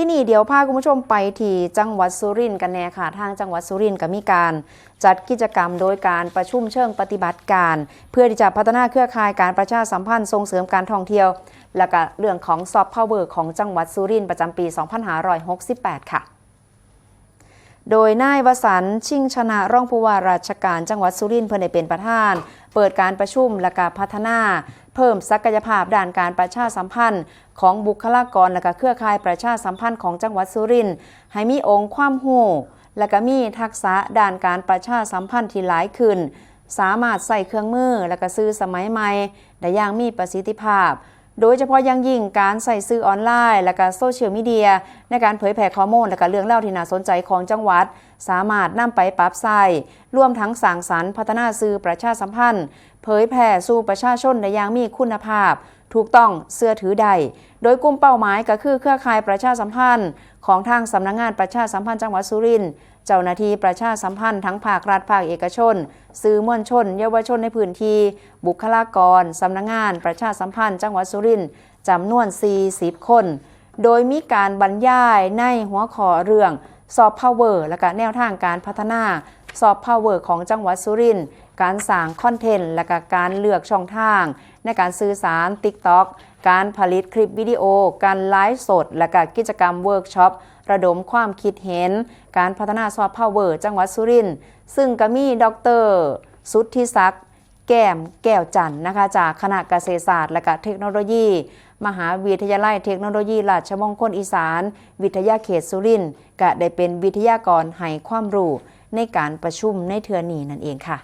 ที่นี่เดี๋ยวพาคุณผู้ชมไปที่จังหวัดสุรินทร์กันแน่ค่ะ ทางจังหวัดสุรินทร์ก็มีการจัดกิจกรรมโดยการประชุมเชิงปฏิบัติการ เพื่อที่จะพัฒนาเครือข่ายการประชาสัมพันธ์ส่งเสริมการท่องเที่ยว และก็เรื่องของซอฟต์พาวเวอร์ของจังหวัดสุรินทร์ประจำปี 2568 ค่ะ โดยนายวสันชิงชนะร่องผู้ว่าราชการจังหวัดสุรินทร์เพื่อได้เป็นประธาน เปิดการประชุมและการพัฒนา เพิ่มศักยภาพด้านการประชาสัมพันธ์ ของบุคลากรและก็เครือข่ายประชาสัมพันธ์ของจังหวัดสุรินทร์ให้มีองค์ความรู้และก็มีทักษะด้านการประชาสัมพันธ์ที่หลายขึ้น สามารถใส่เครื่องมือและก็ซื้อสมัยใหม่ได้อย่างมีประสิทธิภาพ โดยเฉพาะยังยิ่งการใส่ซื้อออนไลน์ และก็โซเชียลมีเดีย ในการเผยแพร่ข้อมูลและก็เรื่องเล่าที่น่าสนใจของจังหวัด สามารถนำไปปรับใส่ร่วมทั้งสร้างสรรค์พัฒนาสื่อประชาสัมพันธ์ เผยแพร่สู่ประชาชนได้อย่างมีคุณภาพ ถูกต้องเสื้อถือใด โดยกลุ่มเป้าหมายก็คือเครือข่ายประชาสัมพันธ์ ของทางสำนักงงานประชาสัมพันธ์จังหวัดสุรินทร์ เจ้าหน้าที่ประชาสัมพันธ์ทั้งภาครัฐภาคเอกชน สื่อมวลชน เยาวชนในพื้นที่ บุคลากรสำนักงงาน ประชาสัมพันธ์ จังหวัดสุรินทร์จำนวน 40 คน โดยมีการบรรยายในหัวข้อเรื่องซอฟต์พาวเวอร์และก็แนวทางการพัฒนา ซอฟต์พาวเวอร์ของจังหวัดสุรินทร์การสร้างคอนเทนต์ และก็การเลือกช่องทาง ในการสื่อสาร TikTok การผลิตคลิปวิดีโอ การไลฟ์สด และก็กิจกรรมเวิร์กช็อประดมความคิดเห็น การพัฒนาซอฟต์พาวเวอร์จังหวัดสุรินทร์ซึ่งก็มีดร สุทธิศักดิ์แก้มแก้วจันทร์นะคะจากคณะเกษตรศาสตร์ และก็เทคโนโลยี มหาวิทยาลัยเทคโนโลยีราชมงคลอีสาน วิทยาเขตสุรินทร์ก็ได้เป็นวิทยากรให้ความรู้ ในการประชุมในเทือนีนั่นเองค่ะ